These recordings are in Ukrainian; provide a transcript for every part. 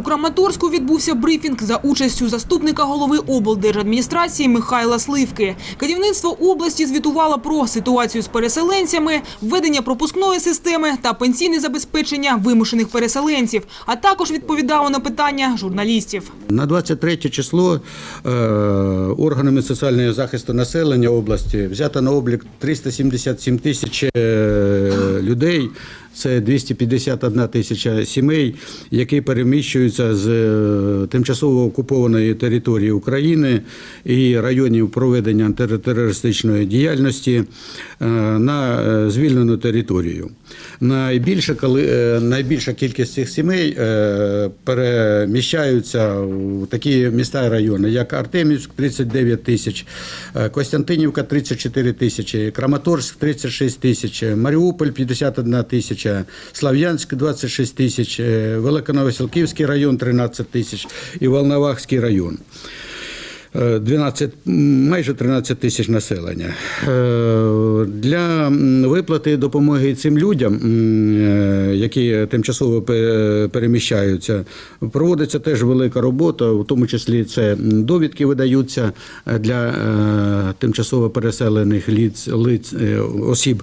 У Краматорську відбувся брифінг за участю заступника голови облдержадміністрації Михайла Сливки. Керівництво області звітувало про ситуацію з переселенцями, введення пропускної системи та пенсійне забезпечення вимушених переселенців, а також відповідало на питання журналістів. На 23 число е, органами соціального захисту населення області взято на облік 377 тисяч е, людей. Це 251 тисяча сімей, які переміщуються з е, тимчасово окупованої території України і районів проведення антитерористичної діяльності е, на е, звільнену територію. Найбільша, коли, найбільша кількість цих сімей переміщаються в такі міста і райони, як Артемівськ 39 тисяч, Костянтинівка 34 тисячі, Краматорськ 36 тисяч, Маріуполь 51 тисяча, Слав'янськ 26 тисяч, е, Великоновосілківський район 13 тисяч і Волновахський район. Е, 12, майже 13 тисяч населення. Е, Для виплати допомоги цим людям, е, які тимчасово переміщаються, проводиться теж велика робота, в тому числі це довідки видаються е, для тимчасово переселених лиць, е, осіб,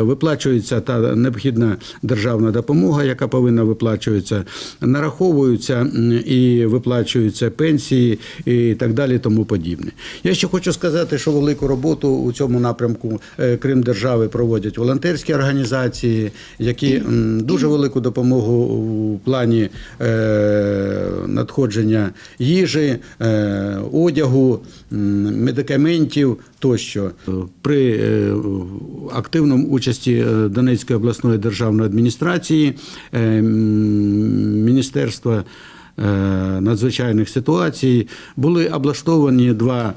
виплачується та необхідна державна допомога, яка повинна виплачуватися, нараховуються і виплачуються пенсії і так далі, тому подібне. Я ще хочу сказати, що велику роботу у цьому напрямку е, Крим держави проводять волонтерські організації, які дуже велику допомогу у плані е, надходження їжі, е, одягу, медикаментів тощо. При активному участі Донецької обласної державної адміністрації міністерства. Е, Надзвичайних ситуацій були облаштовані два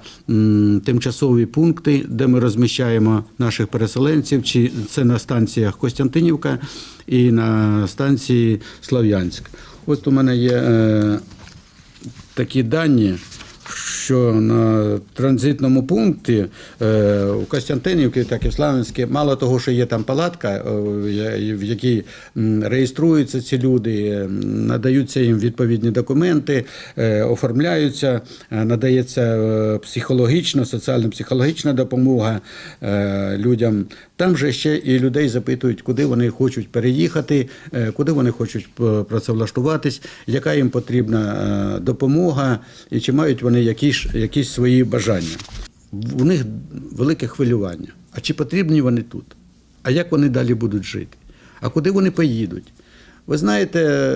тимчасові пункти, де ми розміщаємо наших переселенців. Чи це на станціях Костянтинівка і на станції Слав'янськ. Ось у мене є е, такі дані, що на транзитному пункті е, у Костянтинівці, так і в мало того, що є там палатка, е, в якій реєструються ці люди, е, надаються їм відповідні документи, е, оформляються, е, надається психологічна, соціально-психологічна допомога е, людям. Там же ще і людей запитують, куди вони хочуть переїхати, е, куди вони хочуть е, працевлаштуватись, яка їм потрібна е, допомога, і чи мають вони якісь, якісь свої бажання. У них велике хвилювання. А чи потрібні вони тут? А як вони далі будуть жити? А куди вони поїдуть? Ви знаєте,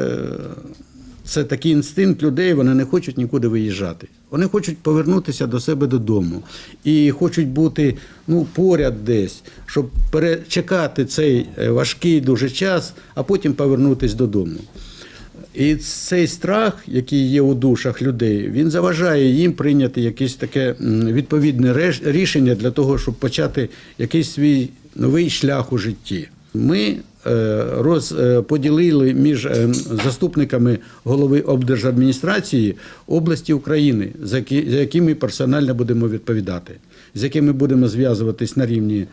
це такий інстинкт людей, вони не хочуть нікуди виїжджати. Вони хочуть повернутися до себе додому і хочуть бути ну, поряд десь, щоб перечекати цей е, важкий дуже час, а потім повернутися додому. І цей страх, який є у душах людей, він заважає їм прийняти якесь таке відповідне рішення для того, щоб почати якийсь свій новий шлях у житті. Ми е, розподілили між е, заступниками голови облдержадміністрації області України, за які, за які ми персонально будемо відповідати, з якими будемо зв'язуватись на рівні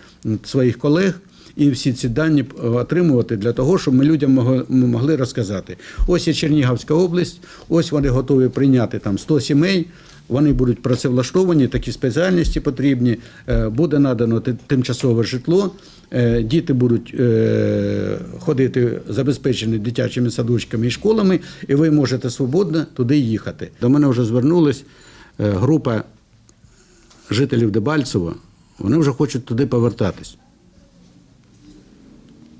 своїх колег і всі ці дані е, отримувати для того, щоб ми людям могли розказати. Ось є Чернігівська область, ось вони готові прийняти там 100 сімей. Вони будуть працевлаштовані, такі спеціальності потрібні. е, Буде надано тимчасове житло. е, Діти будуть е, ходити забезпечені дитячими садочками і школами, і ви можете свободно туди їхати. До мене вже звернулась група жителів Дебальцева. Вони вже хочуть туди повертатись.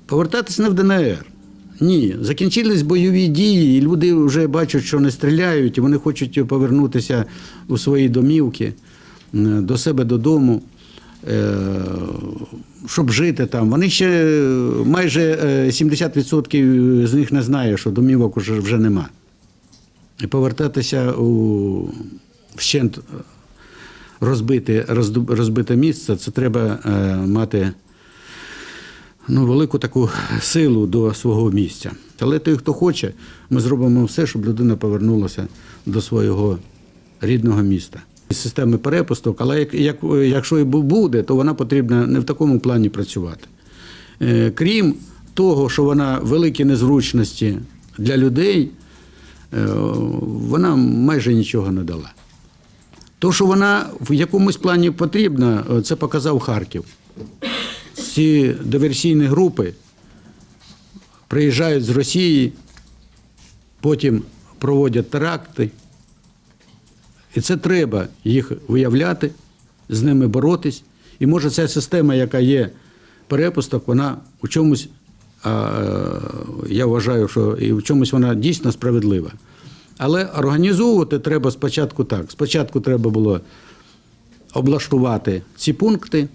Повертатись не в ДНР. Ні, закінчились бойові дії, і люди вже бачать, що не стріляють, і вони хочуть повернутися у свої домівки, е, до себе додому, е, щоб жити там. Вони ще е, майже е, 70% з них не знає, що домівок вже нема. І повертатися у вщент розбите, розбите місце, це треба мати ну, велику таку силу до свого місця. Але той, хто хоче, ми зробимо все, щоб людина повернулася до свого рідного міста. Системи перепусток, але як, як, якщо і буде, то вона потрібна не в такому плані працювати. Е, Крім того, що вона великі незручності для людей, е, вона майже нічого не дала. То, що вона в якомусь плані потрібна, е, це показав Харків. Ці диверсійні групи приїжджають з Росії, потім проводять теракти. І це треба їх виявляти, з ними боротись. І може ця система, яка є перепусток, вона у чомусь, а, е, я вважаю, що і в чомусь вона дійсно справедлива. Але організовувати треба спочатку так. Спочатку треба було облаштувати ці пункти,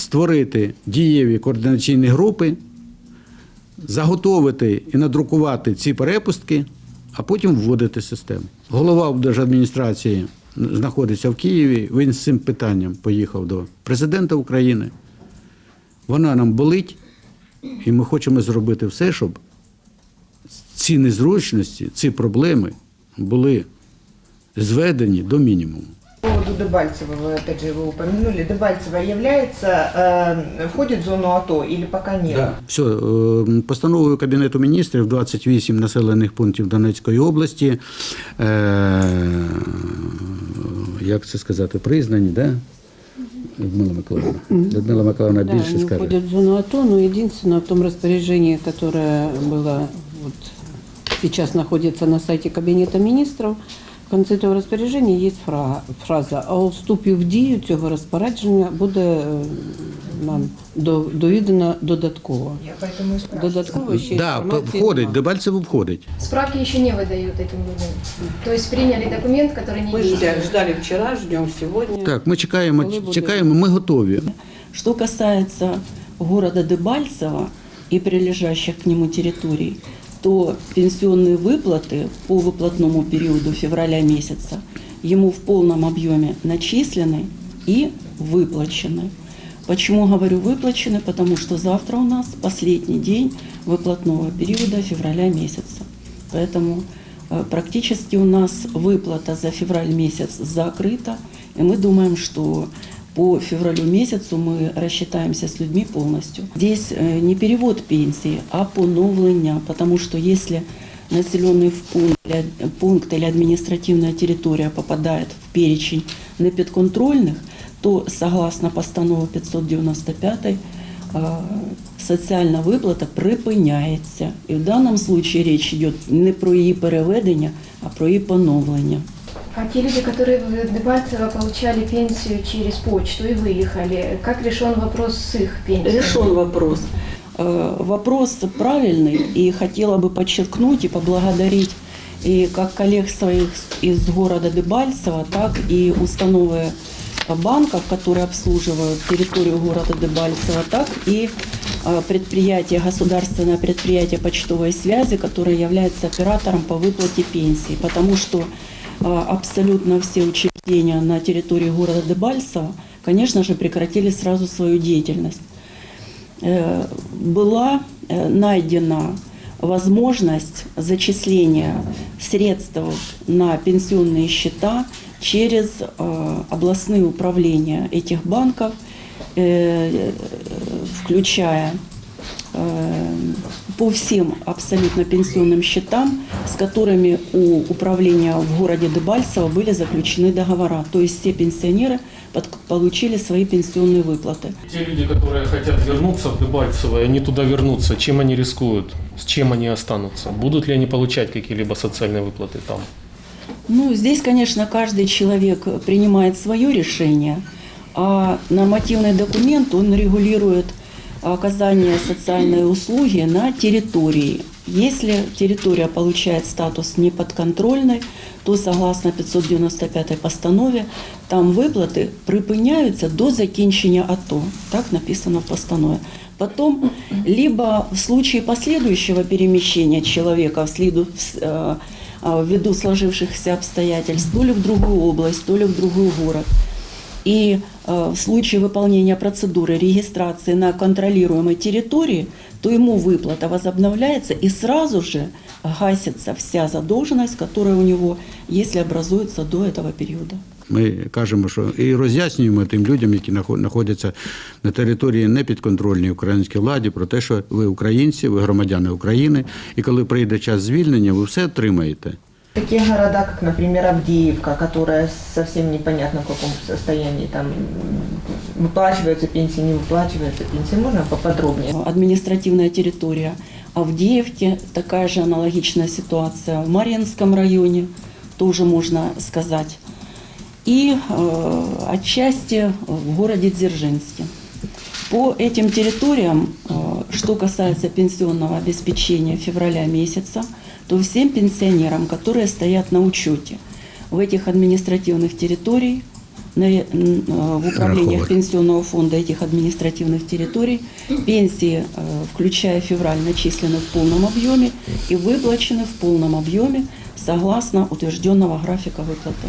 створити дієві координаційні групи, заготовити і надрукувати ці перепустки, а потім вводити систему. Голова облдержадміністрації знаходиться в Києві. Він з цим питанням поїхав до президента України. Вона нам болить, і ми хочемо зробити все, щоб ці незручності, ці проблеми були зведені до мінімуму. По поводу Дебальцева, вы опять же его упомянули. Дебальцево является, э, входит в зону АТО или пока нет? Все, е, постановою Кабінету міністрів 28 населених пунктів Донецької області, е, як це сказати, признані, да? Людмила Миколаївна. Людмила Миколаївна Да, більше они скаже. входят в зону АТО, но единственное в том распоряжении, которое было вот сейчас находится на сайте Кабинета министров, в конце этого розпорядження є фра- фраза «А у вступі в дію цього розпорядження буде е, нам до- довідано додатково». Я поэтому и спрашиваю. Додатково ще Да, інформації входить, нема. Дебальцево входить. Справки еще не выдают этим людям. То есть приняли документ, который не Ми действует. ждали, ждали вчора, ждем сьогодні. Так, ми чекаємо, Коли буде? чекаємо, ми готові. Что касается города Дебальцево и прилежащих к нему территорий, то пенсионные выплаты по выплатному периоду февраля месяца ему в полном объеме начислены и выплачены. Почему говорю выплачены? Потому что завтра у нас последний день выплатного периода февраля месяца. Поэтому э, практически у нас выплата за февраль месяц закрыта, и мы думаем, что по февралю месяцу мы рассчитаемся с людьми полностью. Здесь э, не перевод пенсии, а поновлення, потому что если населенный пункт, или- пункт или административная территория попадает в перечень непідконтрольних, то согласно постанові 595 а, соціальна виплата припиняється. І в даному випадку річ йде не про її переведення, а про її поновлення. А те люди, которые в Дебальцево получали пенсию через почту и выехали, как решен вопрос с их пенсией? Решен вопрос. Э, Вопрос правильный, и хотела бы подчеркнуть и поблагодарить и как коллег своих из города Дебальцево, так и установы банков, которые обслуживают территорию города Дебальцево, так и э, предприятие, государственное предприятие почтовой связи, которое является оператором по выплате пенсии, потому что абсолютно все учреждения на территории города Дебальцево, конечно же, прекратили сразу свою деятельность. Э, Была э, найдена возможность зачисления средств на пенсионные счета через э, областные управления этих банков, включая по всем абсолютно пенсионным счетам, с которыми у управления в городе Дебальцево были заключены договора. То есть все пенсионеры получили свои пенсионные выплаты. Те люди, которые хотят вернуться в Дебальцево, и они туда вернутся, чем они рискуют? С чем они останутся? Будут ли они получать какие-либо социальные выплаты там? Ну, здесь, конечно, каждый человек принимает свое решение, а нормативный документ, он регулирует оказание социальной услуги на территории. Если территория получает статус неподконтрольной, то согласно 595 постанове там выплаты припиняются до закінчення АТО. Так написано в постанове. Потом, либо в случае последующего перемещения человека вследу, э, а, ввиду сложившихся обстоятельств, то ли в другую область, то ли в другой город. И э, в случае выполнения процедуры регистрации на контролируемой территории, то ему выплата возобновляется и сразу же гасится вся задолженность, которая у него, если образуется до этого периода. Ми кажемо, що і роз'яснюємо тим людям, які нахо- знаходяться на території непідконтрольній українській владі, про те, що ви українці, ви громадяни України, і коли прийде час звільнення, ви все отримаєте. Такие города, как, например, Авдеевка, которая совсем непонятно в каком состоянии, там выплачиваются пенсии, не выплачиваются пенсии, можно поподробнее? административная территория Авдеевки, такая же аналогичная ситуация в Марьинском районе, тоже можно сказать, и э, отчасти в городе Дзержинске. По этим территориям, э, что касается пенсионного обеспечения февраля месяца, то всем пенсионерам, которые стоят на учете в этих административных территорий, на- н- э, в управлениях Раховых. пенсионного фонда этих административных территорий пенсии, э, включая февраль, начислены в полном объеме и выплачены в полном объеме согласно утвержденного графика выплаты.